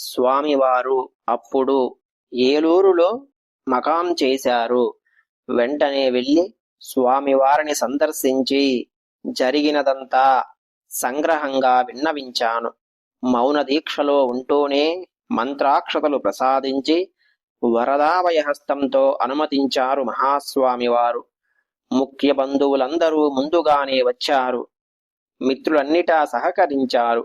స్వామివారు అప్పుడు ఏలూరులో మకాం చేశారు. వెంటనే వెళ్ళి స్వామివారిని సందర్శించి జరిగినదంతా సంగ్రహంగా విన్నవించాను. మౌన దీక్షలో ఉంటూనే మంత్రాక్షతలు ప్రసాదించి వరదాభయహస్తంతో అనుమతించారు మహాస్వామివారు. ముఖ్య బంధువులందరూ ముందుగానే వచ్చారు. మిత్రులన్నిటా సహకరించారు.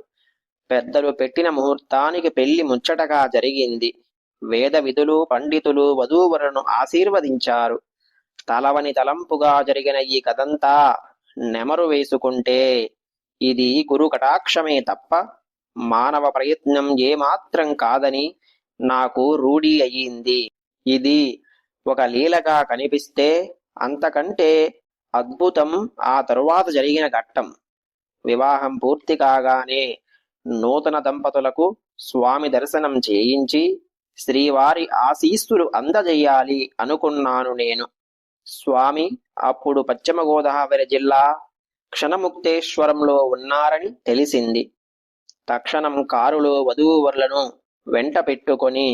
పెద్దలు పెట్టిన ముహూర్తానికి పెళ్ళి ముచ్చటగా జరిగింది. వేద విధులు పండితులు వధూవరులను ఆశీర్వదించారు. తలవని తలంపుగా జరిగిన ఈ కథంతా నెమరు వేసుకుంటే ఇది గురు కటాక్షమే తప్ప మానవ ప్రయత్నం ఏమాత్రం కాదని నాకు రూఢి అయ్యింది. ఇది ఒక లీలగా కనిపిస్తే అంతకంటే అద్భుతం ఆ తరువాత జరిగిన ఘట్టం. వివాహం పూర్తి కాగానే నూతన దంపతులకు స్వామి దర్శనం చేయించి శ్రీవారి ఆశీస్సులు అందజేయాలి అనుకున్నాను నేను. స్వామి అప్పుడు పశ్చిమ గోదావరి జిల్లా క్షణముక్తేశ్వరంలో ఉన్నారని తెలిసింది. తక్షణం కారులో వధూవరులను వెంట పెట్టుకొని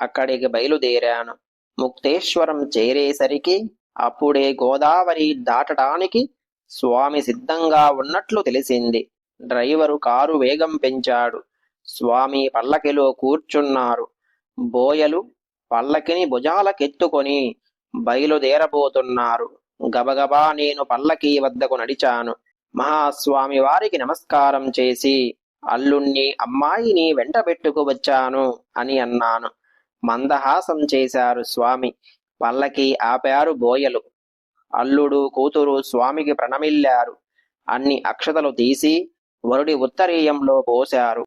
అక్కడికి బయలుదేరాను. ముక్తేశ్వరం చేరేసరికి అప్పుడే గోదావరి దాటడానికి స్వామి సిద్ధంగా ఉన్నట్లు తెలిసింది. డ్రైవరు కారు వేగం పెంచాడు. స్వామి పల్లకిలో కూర్చున్నారు. బోయలు పల్లకిని భుజాలకెత్తుకొని బయలుదేరబోతున్నారు. గబగబా నేను పల్లకి వద్దకు నడిచాను. మహాస్వామి వారికి నమస్కారం చేసి అల్లుణ్ణి అమ్మాయిని వెంట పెట్టుకు వచ్చాను అని అన్నాను. మందహాసం చేశారు స్వామి. పల్లకి ఆపారు బోయలు. అల్లుడు కూతురు స్వామికి ప్రణమిల్లారు. అన్ని అక్షతలు తీసి వరుడి ఉత్తరీయంలో పోశారు.